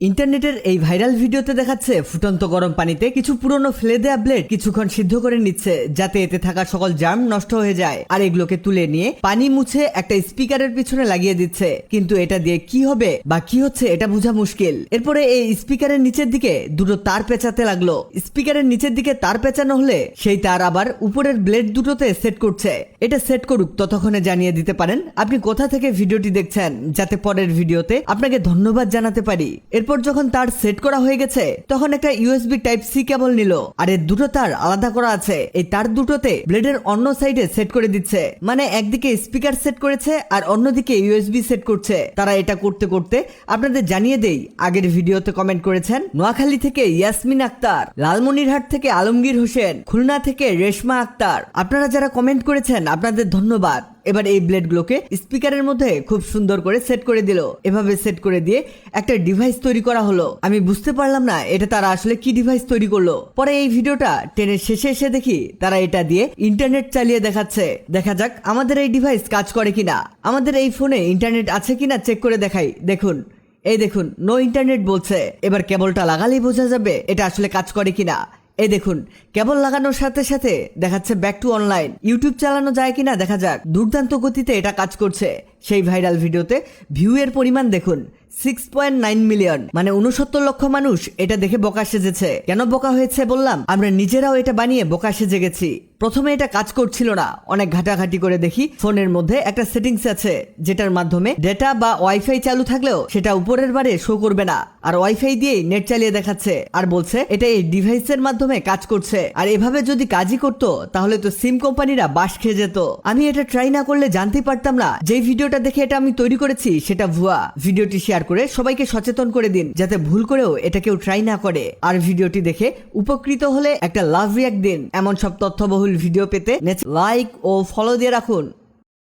ইন্টারনেটের এই ভাইরাল ভিডিওতে দেখাচ্ছে ফুটন্ত গরম পানিতে কিছু পুরনো ফেলে দেয়া ব্লেড কিছুক্ষণ সিদ্ধ করে নিচ্ছে, যাতে এতে থাকা সকল জার্ম নষ্ট হয়ে যায়। আর এগুলোকে তুলে নিয়ে পানি মুছে একটা স্পিকারের পিছনে লাগিয়ে দিচ্ছে। কিন্তু এটা দিয়ে কি হবে বা কি হচ্ছে এটা বোঝা মুশকিল। এরপরে এই স্পিকারের নিচের দিকে দুটো তার পেঁচাতে লাগল। স্পিকারের নিচের দিকে তার পেঁচানো হলে সেই তার আবার উপরের ব্লেড দুটোতে সেট করছে। এটা সেট করুক, ততক্ষণে জানিয়ে দিতে পারেন, আপনি কোথা থেকে ভিডিওটি দেখছেন, যাতে পরের ভিডিওতে আপনাকে ধন্যবাদ জানাতে পারি। এরপর যখন তার সেট করা হয়ে গেছে, তখন একটা ইউএসবি টাইপ সি কেবল নিল। আর এর দুটো তার আলাদা করা আছে। এই তার দুটোতে ব্লেডের অন্য সাইডে সেট করে দিচ্ছে। মানে একদিকে স্পিকার সেট করেছে আর অন্যদিকে ইউএসবি সেট করছে। তারা এটা করতে করতে আপনাদের জানিয়ে দেই, আগের ভিডিওতে কমেন্ট করেছেন নোয়াখালী থেকে ইয়াসমিন আক্তার, লালমনিরহাট থেকে আলমগীর হোসেন, খুলনা থেকে রেশমা আক্তার। আপনারা যারা কমেন্ট করেছেন, আপনাদের ধন্যবাদ। এবার এই ব্লেডগুলোকে স্পিকারের মধ্যে খুব সুন্দর করে সেট করে দিল। এভাবে সেট করে দিয়ে একটা ডিভাইস তৈরি করা হলো। আমি বুঝতে পারলাম না এটা তারা আসলে কি ডিভাইস তৈরি করল। পরে এই ভিডিওটা টেনের শেষে এসে দেখি তারা এটা দিয়ে ইন্টারনেট চালিয়ে দেখাচ্ছে। দেখা যাক আমাদের এই ডিভাইস কাজ করে কিনা। আমাদের এই ফোনে ইন্টারনেট আছে কিনা চেক করে দেখাই। দেখুন, এই দেখুন নো ইন্টারনেট বলছে। এবার কেবলটা লাগালেই বোঝা যাবে এটা আসলে কাজ করে কিনা। এই দেখুন, কেবল লাগানোর সাথে সাথে দেখাচ্ছে ব্যাক টু অনলাইন ইউটিউব চালানো যায় কিনা দেখা যাক। দুর্দান্ত গতিতে এটা কাজ করছে। সেই ভাইরাল ভিডিওতে ভিউ এর পরিমাণ দেখুন সিক্স পয়েন্ট নাইন মিলিয়ন মানে উনসত্তর লক্ষ মানুষ এটা দেখে বোকা সেজেছে। কেন বোকা হয়েছে বললাম? আমরা নিজেরাও এটা বানিয়ে বোকা সেজে গেছি প্রথমে এটা কাজ করছিল না। অনেক ঘাটাঘাটি করে দেখি, ফোনের মধ্যে একটা সেটিংস আছে, যেটার মাধ্যমে ডেটা বা ওয়াইফাই চালু থাকলেও সেটা উপরের বারে শো করবে না। আর ওয়াইফাই দিয়েই নেট চালিয়ে দেখাচ্ছে। আর বলছে, এটা এই ডিভাইসের মাধ্যমে কাজ করছে। আর এভাবে যদি কাজই করতো, তাহলে তো সিম কোম্পানিরা বাস খেয়ে যেত। আমি এটা ট্রাই না করলে জানতেই পারতাম না যে ভিডিওটা দেখে এটা আমি তৈরি করেছি, সেটা ভুয়া। ভিডিওটি শেয়ার করে সবাইকে সচেতন করে দিন, যাতে ভুল করেও এটা কেউ ট্রাই না করে। আর ভিডিওটি দেখে উপকৃত হলে একটা লাভ রিয়াক্ট দিন। এমন সব তথ্যবহুল ভিডিও পেতে লাইক ও ফলো দিয়ে রাখুন।